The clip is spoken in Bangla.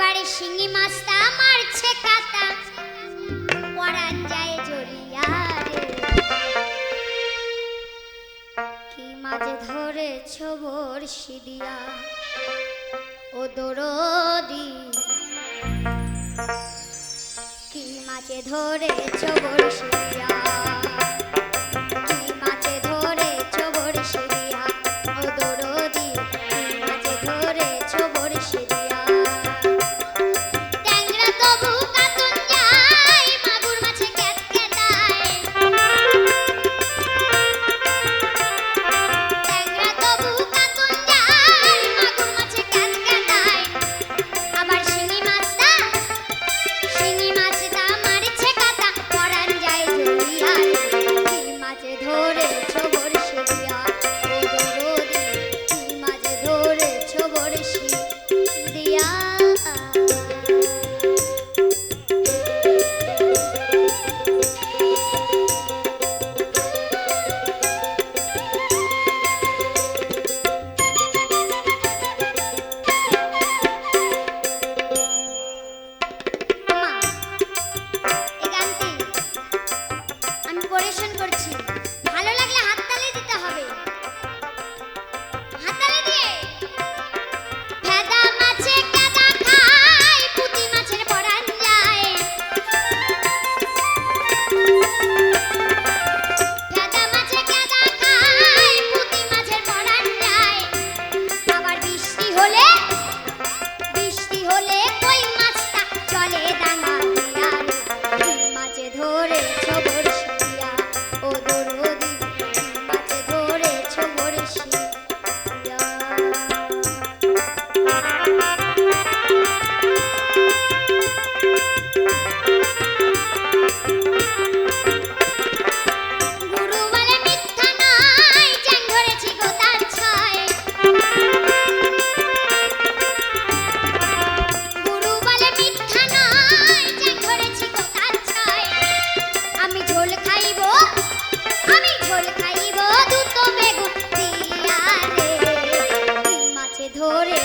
রাস্তা মারছে কাতা পরান যায় জড়িয়া কি মাঝে ধরেছ বর্ষি দিয়া ও দরদি। কি মাঝে ধরেছ বর্ষি actores.